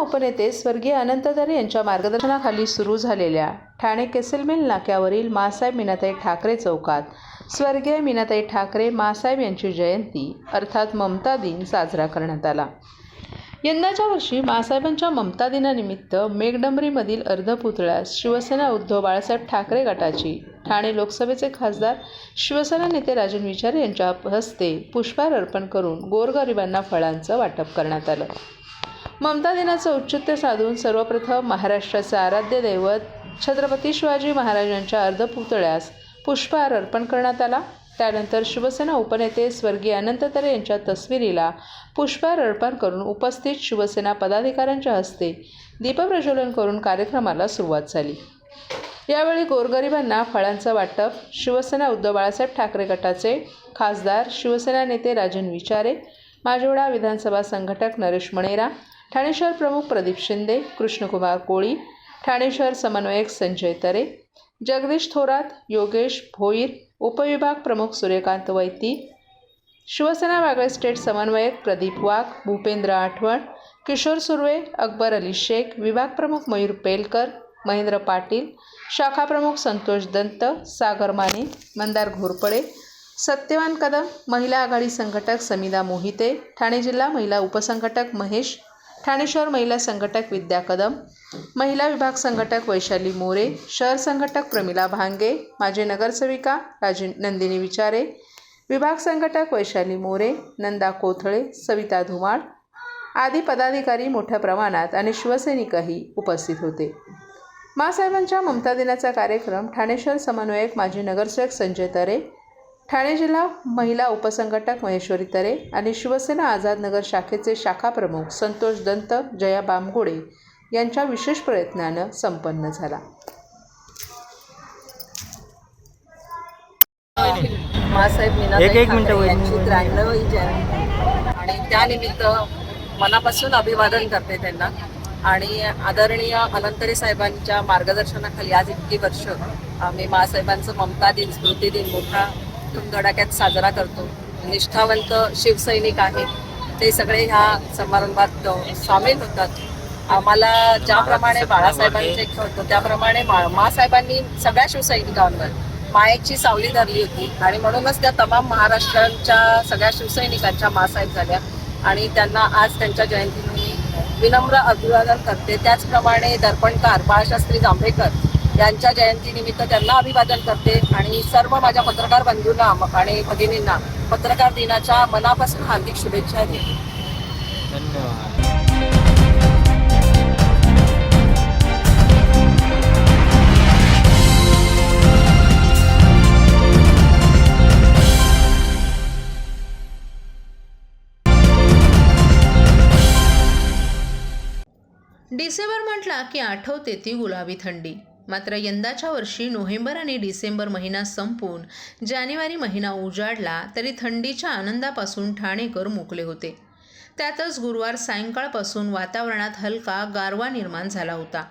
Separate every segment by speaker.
Speaker 1: उपनेते स्वर्गीय अनंत यांच्या मार्गदर्शनाखाली सुरू झालेल्या ठाणे केसलमेल नाक्यावरील मासाहेब मीनाताई ठाकरे चौकात स्वर्गीय मीनाताई ठाकरे मासाहेब यांची जयंती अर्थात ममता दिन साजरा करण्यात आला. यंदाच्या वर्षी मासाहेबांच्या ममता दिनानिमित्त मेघडंबरीमधील अर्धपुतळ्यास शिवसेना उद्धव बाळासाहेब ठाकरे गटाची ठाणे लोकसभेचे खासदार शिवसेना नेते राजन विचारे यांच्या हस्ते पुष्पहार अर्पण करून गोरगरिबांना फळांचं वाटप करण्यात आलं. ममता दिनाचं औचित्य साधून सर्वप्रथम महाराष्ट्राचं आराध्य दैवत छत्रपती शिवाजी महाराजांच्या अर्धपुतळ्यास पुष्पहार अर्पण करण्यात आला. त्यानंतर शिवसेना उपनेते स्वर्गीय अनंत तरे यांच्या तस्विरीला पुष्पहार अर्पण करून उपस्थित शिवसेना पदाधिकाऱ्यांच्या हस्ते दीपप्रज्वलन करून कार्यक्रमाला सुरुवात झाली. यावेळी गोरगरिबांना फळांचं वाटप शिवसेना उद्धव बाळासाहेब ठाकरे गटाचे खासदार शिवसेना नेते राजन विचारे माजिवडा विधानसभा संघटक नरेश मणेरा ठाणे शहर प्रमुख प्रदीप शिंदे कृष्णकुमार कोळी ठाणे शहर समन्वयक संजय तरे जगदीश थोरात योगेश भोईर उपविभाग प्रमुख सूर्यकांत वैती शिवसेना वागळे स्टेट समन्वयक प्रदीप वाघ भूपेंद्र आठवण किशोर सुर्वे अकबर अली शेख विभाग प्रमुख मयूर पेलकर महेंद्र पाटील शाखा प्रमुख संतोष दंत सागर माने मंदार घोरपडे सत्यवान कदम महिला आघाडी संघटक समिदा मोहिते ठाणे जिल्हा महिला उपसंघटक महेश ठाणे शहर महिला संघटक विद्या कदम महिला विभाग संघटक वैशाली मोरे शहर संघटक प्रमिला भांगे माजी नगरसेविका राजी नंदिनी विचारे विभाग संघटक वैशाली मोरे नंदा कोथळे सविता धुमाळ आदी पदाधिकारी मोठ्या प्रमाणात आणि शिवसैनिकही उपस्थित होते. मासाहेबांच्या ममता दिनाचा कार्यक्रम ठाणे शहर समन्वयक माजी नगरसेवक संजय तरे ठाणे जिल्हा महिला उपसंघटक महेश्वरी तरे आणि शिवसेना आझादनगर शाखेचे शाखा प्रमुख संतोष दंत जया बामगोडे यांच्या विशेष प्रयत्नानं संपन्न झाला.
Speaker 2: मासाहेब मीनाताई
Speaker 3: एक- एक मिनिटं
Speaker 2: ठाकरे
Speaker 3: वहिनी.
Speaker 2: यांची त्र्याण्णवी जयंती. आणि त्यानिमित्त मनापासून अभिवादन करते त्यांना. आणि आदरणीय अनंतरे साहेबांच्या मार्गदर्शनाखाली आज इतकी वर्ष आम्ही मासाहेबांचं ममता दिन स्मृती दिन मोठा धुमधडाक्यात साजरा करतो. निष्ठावंत शिवसैनिक आहेत ते सगळे ह्या समारंभात सामील होतात. आम्हाला ज्याप्रमाणे बाळासाहेबांचे होतो त्याप्रमाणे मासाहेबांनी सगळ्या शिवसैनिकांवर मायेची सावली धरली होती. आणि म्हणूनच त्या तमाम महाराष्ट्राच्या सगळ्या शिवसैनिकांच्या मासाहेब झाल्या. आणि त्यांना आज त्यांच्या जयंतीनिमित्त विनम्र अभिवादन करते. त्याचप्रमाणे दर्पणकार बाळशास्त्री जांभेकर यांच्या जयंतीनिमित्त त्यांना अभिवादन करते आणि सर्व माझ्या पत्रकार बंधूंना आणि भगिनींना पत्रकार दिनाच्या मनापासून हार्दिक शुभेच्छा देते.
Speaker 3: धन्यवाद.
Speaker 1: म्हटला की आठवते ती गुलाबी थंडी. मात्र यंदाच्या वर्षी नोव्हेंबर आणि डिसेंबर महिना संपून जानेवारी महिना उजाडला तरी थंडीच्या आनंदापासून ठाणेकर मुकले होते. त्यातच गुरुवार सायंकाळपासून वातावरणात हलका गारवा निर्माण झाला होता.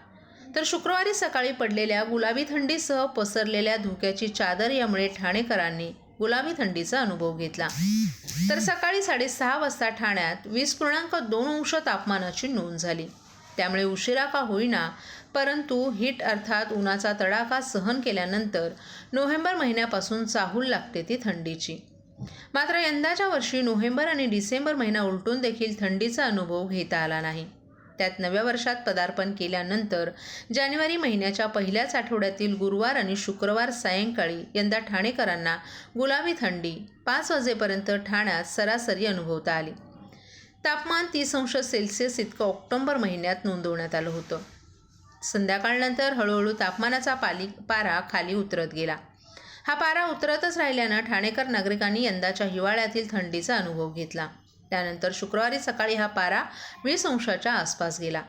Speaker 1: तर शुक्रवारी सकाळी पडलेल्या गुलाबी थंडीसह पसरलेल्या धुक्याची चादर यामुळे ठाणेकरांनी गुलाबी थंडीचा अनुभव घेतला. तर सकाळी साडेसहा वाजता ठाण्यात वीस पूर्णांक दोन अंश तापमानाची नोंद झाली. त्यामुळे उशिरा का होईना परंतु हिट अर्थात उन्हाचा तडाखा सहन केल्यानंतर नोव्हेंबर महिन्यापासून चाहूल लागते ती थंडीची. मात्र यंदाच्या वर्षी नोव्हेंबर आणि डिसेंबर महिना उलटून देखील थंडीचा अनुभव घेता आला नाही. त्यात नव्या वर्षात पदार्पण केल्यानंतर जानेवारी महिन्याच्या पहिल्याच आठवड्यातील गुरुवार आणि शुक्रवार सायंकाळी यंदा ठाणेकरांना गुलाबी थंडी पाच वाजेपर्यंत ठाण्यात सरासरी अनुभवता आली. तापमान तीस अंश सेल्सिअस इतकं ऑक्टोंबर महिन्यात नोंदवण्यात आलं होतं. संध्याकाळनंतर हळूहळू तापमानाचा पाली पारा खाली उतरत गेला. हा पारा उतरतच राहिल्यानं ठाणेकर नागरिकांनी यंदाच्या हिवाळ्यातील थंडीचा अनुभव घेतला. त्यानंतर शुक्रवारी सकाळी हा पारा वीस अंशाच्या आसपास गेला.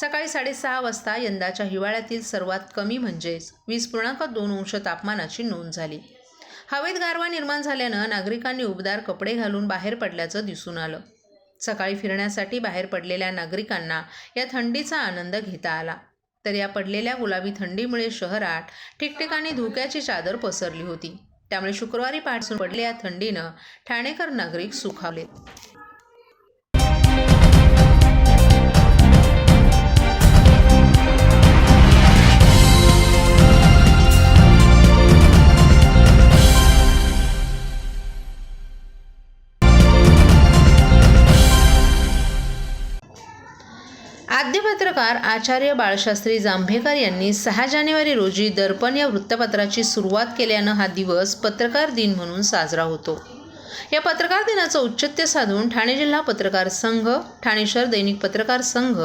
Speaker 1: सकाळी साडेसहा वाजता यंदाच्या हिवाळ्यातील सर्वात कमी म्हणजेच वीस पूर्णांक दोन अंश तापमानाची नोंद झाली. हवेत गारवा निर्माण झाल्यानं नागरिकांनी उबदार कपडे घालून बाहेर पडल्याचं दिसून आलं. सकाळी फिरण्यासाठी बाहेर पडलेल्या नागरिकांना या थंडीचा आनंद घेता आला. तर या पडलेल्या गुलाबी थंडीमुळे शहरात ठिकठिकाणी धुक्याची चादर पसरली होती. त्यामुळे शुक्रवारी पाठसून पडलेल्या थंडीनं ठाणेकर नागरिक सुखावलेत आद्य पत्रकार आचार्य बाळशास्त्री जांभेकर यांनी सहा जानेवारी रोजी दर्पण या वृत्तपत्राची सुरुवात केल्यानं हा दिवस पत्रकार दिन म्हणून साजरा होतो. या पत्रकार दिनाचं औचित्य साधून ठाणे जिल्हा पत्रकार संघ ठाणे शहर दैनिक पत्रकार संघ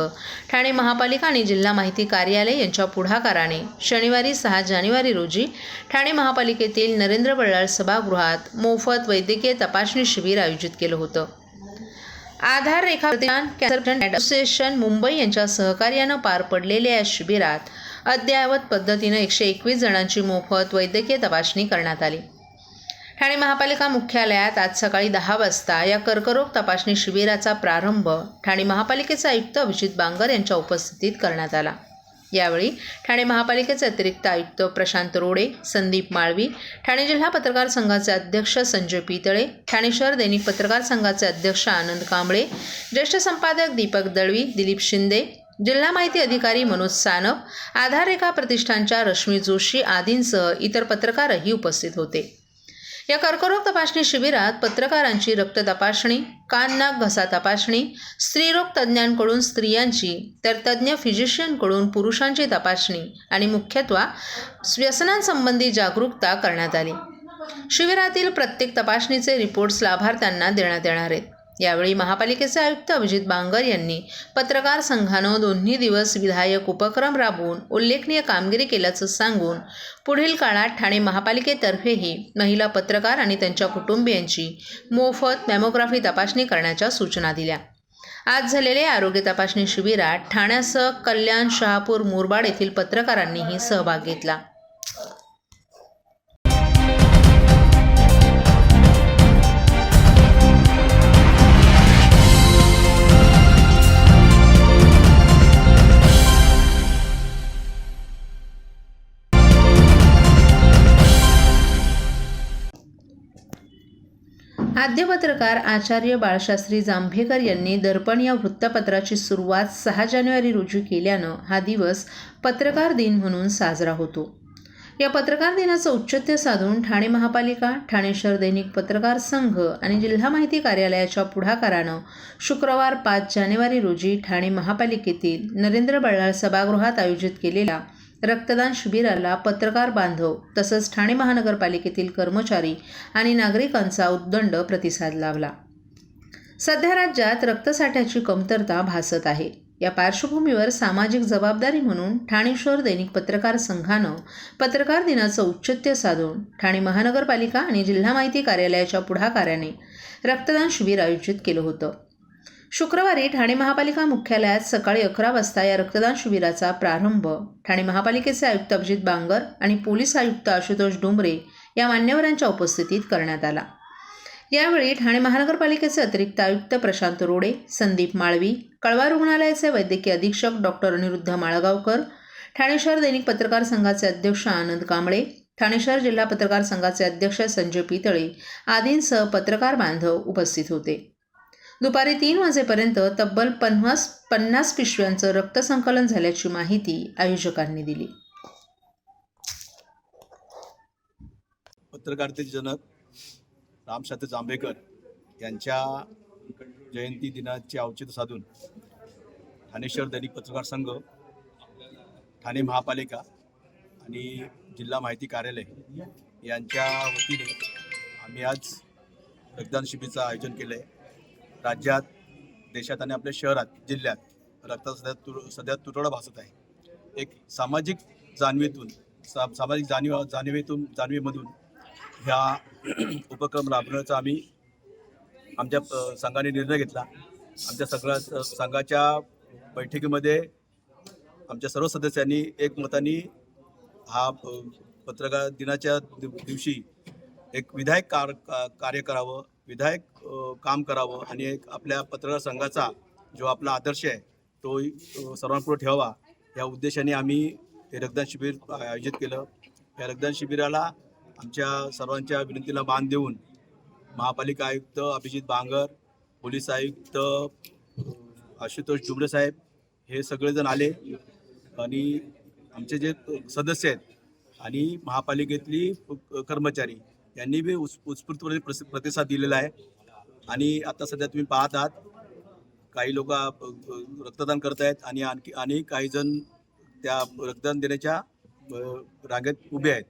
Speaker 1: ठाणे महापालिका आणि जिल्हा माहिती कार्यालय यांच्या पुढाकाराने शनिवारी सहा जानेवारी रोजी ठाणे महापालिकेतील नरेंद्र बल्लाळ सभागृहात मोफत वैद्यकीय तपासणी शिबिर आयोजित केलं होतं. आधार रेखा कॅन्सर असोसिएशन मुंबई यांच्या सहकार्यानं पार पडलेल्या या शिबिरात अद्ययावत पद्धतीनं एकशे एकवीस जणांची मोफत वैद्यकीय तपासणी करण्यात आली. ठाणे महापालिका मुख्यालयात आज सकाळी दहा वाजता या कर्करोग तपासणी शिबिराचा प्रारंभ ठाणे महापालिकेचे आयुक्त अभिजित बांगर यांच्या उपस्थितीत करण्यात आला. यावेळी ठाणे महापालिकेचे अतिरिक्त आयुक्त प्रशांत रोडे संदीप माळवी ठाणे जिल्हा पत्रकार संघाचे अध्यक्ष संजय पितळे ठाणे शहर दैनिक पत्रकार संघाचे अध्यक्ष आनंद कांबळे ज्येष्ठ संपादक दीपक दळवी दिलीप शिंदे जिल्हा माहिती अधिकारी मनोज सानप आधार रेखा प्रतिष्ठानच्या रश्मी जोशी आदींसह इतर पत्रकारही उपस्थित होते. या कर्करोग तपासणी शिबिरात पत्रकारांची रक्त तपासणी कान नाक घसा तपासणी स्त्रीरोग तज्ज्ञांकडून स्त्रियांची तर तज्ज्ञ फिजिशियनकडून पुरुषांची तपासणी आणि मुख्यत्वा व्यसनांसंबंधी जागरूकता करण्यात आली. शिबिरातील प्रत्येक तपासणीचे रिपोर्ट्स लाभार्थ्यांना देण्यात येणार आहेत. यावेळी महापालिकेचे आयुक्त अभिजित बांगर यांनी पत्रकार संघानं दोन्ही दिवस विधायक उपक्रम राबवून उल्लेखनीय कामगिरी केल्याचं सांगून पुढील काळात ठाणे महापालिकेतर्फेही महिला पत्रकार आणि त्यांच्या कुटुंबियांची मोफत मॅमोग्राफी तपासणी करण्याच्या सूचना दिल्या. आज झालेल्या आरोग्य तपासणी शिबिरात ठाण्यासह कल्याण शहापूर मुरबाड येथील पत्रकारांनीही सहभाग घेतला. आद्य पत्रकार आचार्य बाळशास्त्री जांभेकर यांनी दर्पण या वृत्तपत्राची सुरुवात सहा जानेवारी रोजी केल्यानं हा दिवस पत्रकार दिन म्हणून साजरा होतो. या पत्रकार दिनाचं औचित्य साधून ठाणे महापालिका ठाणे शहर दैनिक पत्रकार संघ आणि जिल्हा माहिती कार्यालयाच्या पुढाकारानं शुक्रवार पाच जानेवारी रोजी ठाणे महापालिकेतील नरेंद्र बल्लाळ सभागृहात आयोजित केलेल्या रक्तदान शिबिराला पत्रकार बांधव तसंच ठाणे महानगरपालिकेतील कर्मचारी आणि नागरिकांचा उद्दंड प्रतिसाद लाभला. सध्या राज्यात रक्तसाठ्याची कमतरता भासत आहे. या पार्श्वभूमीवर सामाजिक जबाबदारी म्हणून ठाणे शहर दैनिक पत्रकार संघानं पत्रकार दिनाचं औचित्य साधून ठाणे महानगरपालिका आणि जिल्हा माहिती कार्यालयाच्या पुढाकाराने रक्तदान शिबिर आयोजित केलं होतं. शुक्रवारी ठाणे महापालिका मुख्यालयात सकाळी अकरा वाजता या रक्तदान शिबिराचा प्रारंभ. ठाणे महापालिकेचे आयुक्त अभिजित बांगर आणि पोलीस आयुक्त आशुतोष डोंबरे या मान्यवरांच्या उपस्थितीत करण्यात आला. यावेळी ठाणे महानगरपालिकेचे अतिरिक्त आयुक्त प्रशांत रोडे संदीप माळवी कळवा रुग्णालयाचे वैद्यकीय अधीक्षक डॉक्टर अनिरुद्ध माळगावकर ठाणे शहर दैनिक पत्रकार संघाचे अध्यक्ष आनंद कांबळे ठाणे शहर जिल्हा पत्रकार संघाचे अध्यक्ष संजय पितळे आदींसह पत्रकार बांधव उपस्थित होते. दुपारी तीन वाजेपर्यंत तब्बल पन्नास पन्नास पिशव्यांचं रक्तसंकलन झाल्याची माहिती आयोजकांनी दिली.
Speaker 3: पत्रकारितेचे जनक रामशास्त्री जांभेकर यांच्या जयंती दिनाचे औचित्य साधून ठाणे शहर दैनिक पत्रकार संघ ठाणे महापालिका आणि जिल्हा माहिती कार्यालय यांच्या वतीने आम्ही आज रक्तदान शिबिरचं आयोजन केलं आहे राज्यात देशात आणि आपल्या शहरात जिल्ह्यात रक्ताचा सध्या तुर सध्या तुटवडा भासत आहे. एक सामाजिक जाणीवेतून सा सामाजिक जाणीव जाणीवेतून जाणीवेमधून ह्या उपक्रम राबवण्याचा आम्ही आमच्या संघाने निर्णय घेतला. आमच्या सगळ्या संघाच्या बैठकीमध्ये आमच्या सर्व सदस्यांनी एकमताने हा पत्रकार दिनाच्या दिव- दिवशी एक विधायक कार का- कार्य करावं. विधायक काम करावं आणि एक आपल्या पत्रकार संघाचा जो आपला आदर्श आहे तो सर्वांपुढे ठेवावा. या उद्देशाने आम्ही हे रक्तदान शिबिर आयोजित केलं. या रक्तदान शिबिराला आमच्या सर्वांच्या विनंतीला मान देऊन महापालिका आयुक्त अभिजित बांगर पोलीस आयुक्त आशुतोष डुबरे साहेब हे सगळेजण आले आणि आमचे जे सदस्य आहेत आणि महापालिकेतली कर्मचारी यांनी बी उस उत्स्फूर्तपणे प्रतिसाद दिलेला आहे. आणि आता सध्या तुम्ही पाहत आहात काही लोक रक्तदान करत आहेत आणि आणखी आणि काही जण त्या रक्तदान देण्याच्या रांगेत उभे आहेत.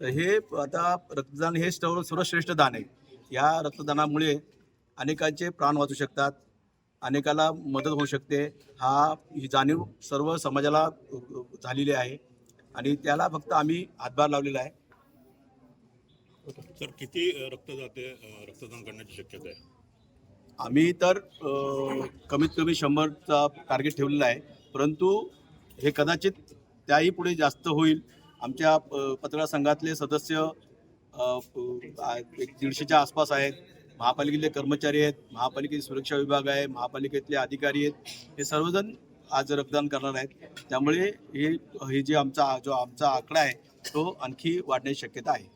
Speaker 3: तर हे आता रक्तदान हे सर्व सर्वश्रेष्ठ दान आहे. या रक्तदानामुळे अनेकांचे प्राण वाचू शकतात अनेकाला मदत होऊ शकते. हा ही जाणीव सर्व समाजाला झालेली आहे. आणि त्याला फक्त आम्ही हातभार लावलेला आहे.
Speaker 4: सर किती रक्त रक्तदाते रक्तदान करण्याची शक्यता आहे?
Speaker 3: आम्ही तर कमीत कमी शंभरचा टार्गेट ठेवलेला आहे. परंतु हे कदाचित त्याही पुढे जास्त होईल. आमच्या पत्रकार संघातले सदस्य एक दीडशेच्या आसपास आहेत. महापालिकेतले कर्मचारी आहेत. महापालिकेचे सुरक्षा विभाग आहे. महापालिकेतले अधिकारी आहेत. हे सर्वजण आज रक्तदान करणार आहेत. त्यामुळे हे हे जे आमचा जो आमचा आकडा आहे तो आणखी वाढण्याची शक्यता आहे.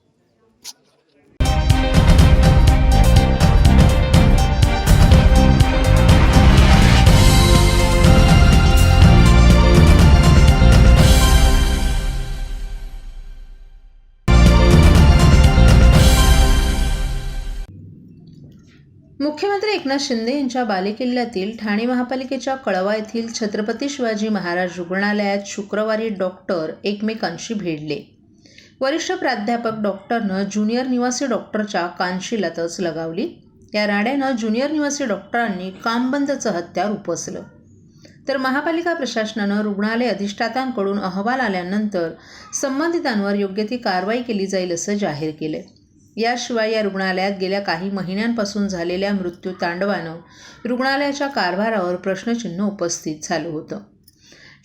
Speaker 1: मुख्यमंत्री एकनाथ शिंदे यांच्या बालेकिल्ल्यातील ठाणे महापालिकेच्या कळवा येथील छत्रपती शिवाजी महाराज रुग्णालयात शुक्रवारी डॉक्टर एकमेकांशी भिडले वरिष्ठ प्राध्यापक डॉक्टरनं ज्युनियर निवासी डॉक्टरच्या कानशिलातच लगावली. या राड्यानं ज्युनियर निवासी डॉक्टरांनी कामबंदचं हत्यार उपसलं. तर महापालिका प्रशासनानं रुग्णालय अधिष्ठातांकडून अहवाल आल्यानंतर संबंधितांवर योग्य ती कारवाई केली जाईल असं जाहीर केलं याशिवाय या रुग्णालयात गेल्या काही महिन्यांपासून झालेल्या मृत्यू तांडवानं रुग्णालयाच्या कारभारावर प्रश्नचिन्ह उपस्थित झालं होतं.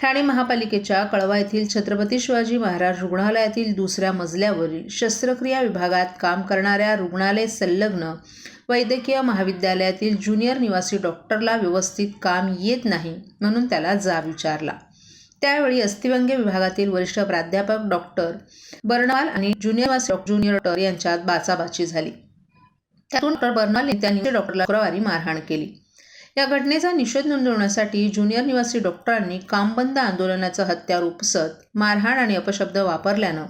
Speaker 1: ठाणे महापालिकेच्या कळवा येथील छत्रपती शिवाजी महाराज रुग्णालयातील दुसऱ्या मजल्यावरील शस्त्रक्रिया विभागात काम करणाऱ्या रुग्णालय संलग्न वैद्यकीय महाविद्यालयातील ज्युनियर निवासी डॉक्टरला व्यवस्थित काम येत नाही म्हणून त्याला जाब विचारला. त्यावेळी अस्थिव्यंग्य विभागातील वरिष्ठ प्राध्यापक डॉक्टर बर्नाल आणि ज्युनियर ज्युनियर डॉक्टर यांच्यात बाचाबाची झाली. त्यातून डॉक्टर बर्नाल त्यांनी डॉक्टरला शुक्रवारी मारहाण केली. या घटनेचा निषेध नोंदवण्यासाठी ज्युनियर निवासी डॉक्टरांनी कामबंद आंदोलनाचं हत्यार उपसत मारहाण आणि अपशब्द वापरल्यानं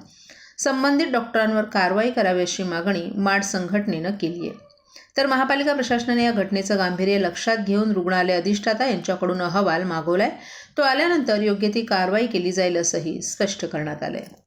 Speaker 1: संबंधित डॉक्टरांवर कारवाई करावी अशी मागणी माड संघटनेनं केली आहे तर महापालिका प्रशासनाने या घटनेचं गांभीर्य लक्षात घेऊन रुग्णालय अधिष्ठाता यांच्याकडून अहवाल मागवलाय. तो आल्यानंतर योग्य ती कारवाई केली जाईल असंही स्पष्ट करण्यात आलं आहे